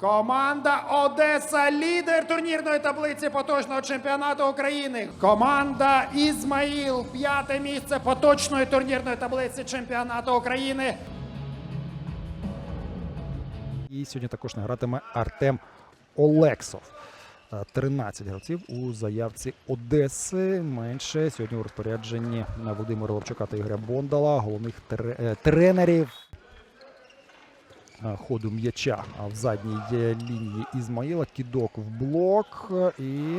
Команда Одеса лідер турнірної таблиці поточного чемпіонату України. Команда Ізмаїл п'яте місце поточної турнірної таблиці чемпіонату України. І сьогодні також не гратиме Артем Олексов. Е, 13 гравців у заявці Одеси. Менше сьогодні у розпорядженні Володимира Ловчука та Ігоря Бондала, головних е, тренерів е, ходу м'яча в задній лінії Ізмаїла. Кідок в блок. І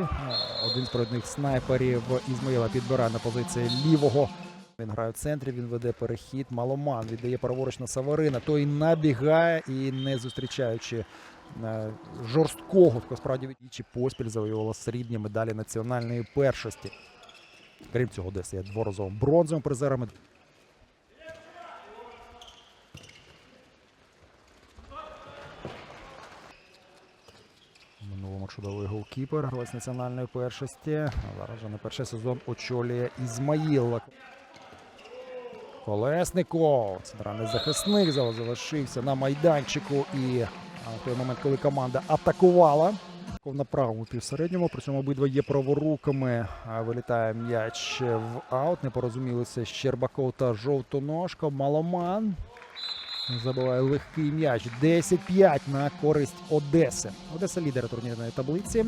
один з провідних снайперів Ізмаїла підбирає на позиції лівого. Він грає в центрі, він веде перехід. Маломан віддає праворуч на Саварина. Той набігає і не зустрічаючи е, жорсткого, тако справді двічі поспіль завоювала срібні медалі національної першості. Крім цього, Одеса є дворазовим бронзовим призером. В Минулому чудовий голкіпер, гравець національної першості. Зараз вже не перший сезон очолює Ізмаїл. Колесников, центральний захисник, залишився на майданчику. І в той момент, коли команда атакувала. На правому півсередньому, при цьому обидва є праворуками. Вилітає м'яч в аут. Не порозумілися Щербаков та Жовтоножко. Маломан. Забиває легкий м'яч. 10-5 на користь Одеси. Одеса лідер турнірної таблиці.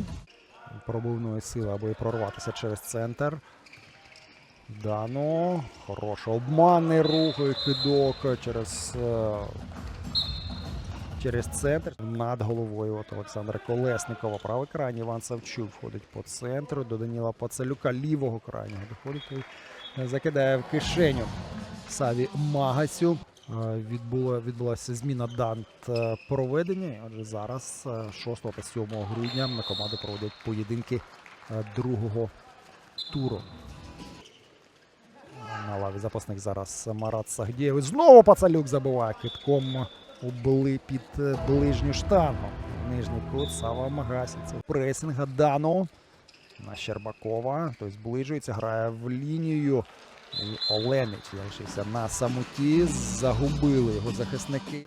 Пробивної сили, аби прорватися через центр. Дано. Хороший обманний рух і кидок через, е, через центр. Над головою от Олександра Колесникова. Правий крайній Іван Савчук входить по центру. До Даніла Пацалюка лівого крайнього доходить і закидає в кишеню Саві Магасю. Е, Відбула, відбулася зміна дант е, проведення. Отже, зараз е, 6 та 7 грудня на команди проводять поєдинки е, другого туру. На лаві запасних зараз Марат Сагдєєв. Знову Пацалюк забиває китком у бли під е, ближню штангу. Нижній кут Сава Магасі. Це пресинг Дано на Щербакова. Той зближується, грає в лінію. І Оленич залишився на самоті. Загубили його захисники.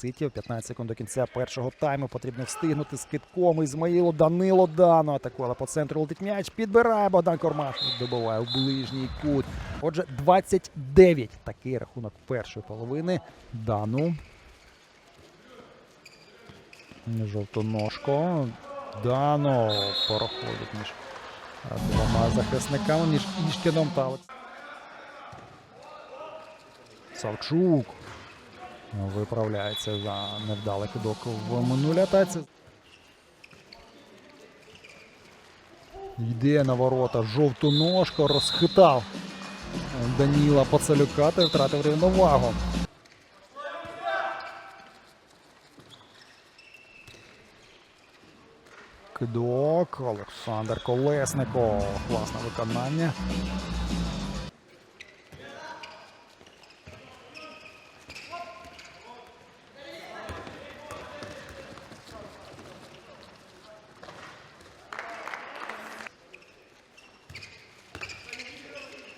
Ситів 15 секунд до кінця першого тайму. Потрібно встигнути з китком. Ізмаїлу Данило Дано атакувала по центру. Летить м'яч. Підбирає Богдан Кормаш. Добиває в ближній кут. Отже, 29. Такий рахунок першої половини. Дану. Жовтоножко. Дано проходить між е, двома захисниками, між Ішкіном та Савчук. Виправляється за невдалий кидок в минулій атаці. Йде на ворота жовтоножко, розхитав Даніла Пацалюка та втратив рівновагу. Кидок, Олександр Колесников. Класне виконання.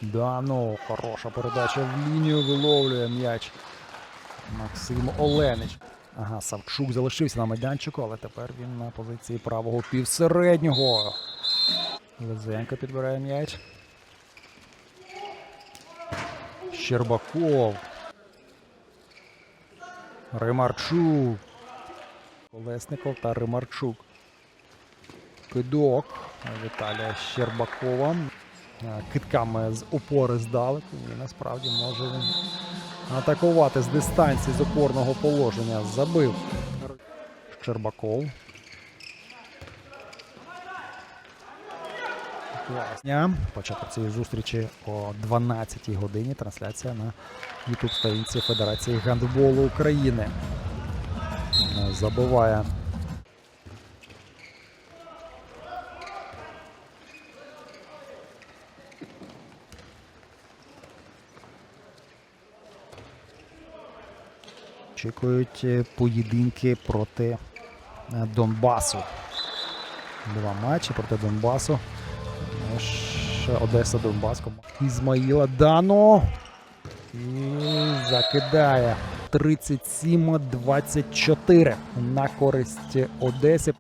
Да, ну, хороша передача в лінію виловлює м'яч. Максим Оленич. Ага, Савчук залишився на майданчику, але тепер він на позиції правого півсереднього. Лизенко підбирає м'яч. Щербаков. Римарчук. Колесников та Римарчук. Кидок Віталія Щербакова. Е, Китками з опори здалеку. І насправді може атакувати з дистанції з опорного положення. Забив Щербаков. Початок цієї зустрічі о 12 годині. Трансляція на youtube сторінці Федерації гандболу України. Забиває Очікують е, поєдинки проти е, Донбасу. Два матчі проти Донбасу. Ще Одеса Донбас. Ізмаїла Дано. І закидає 37-24 на користь Одесі.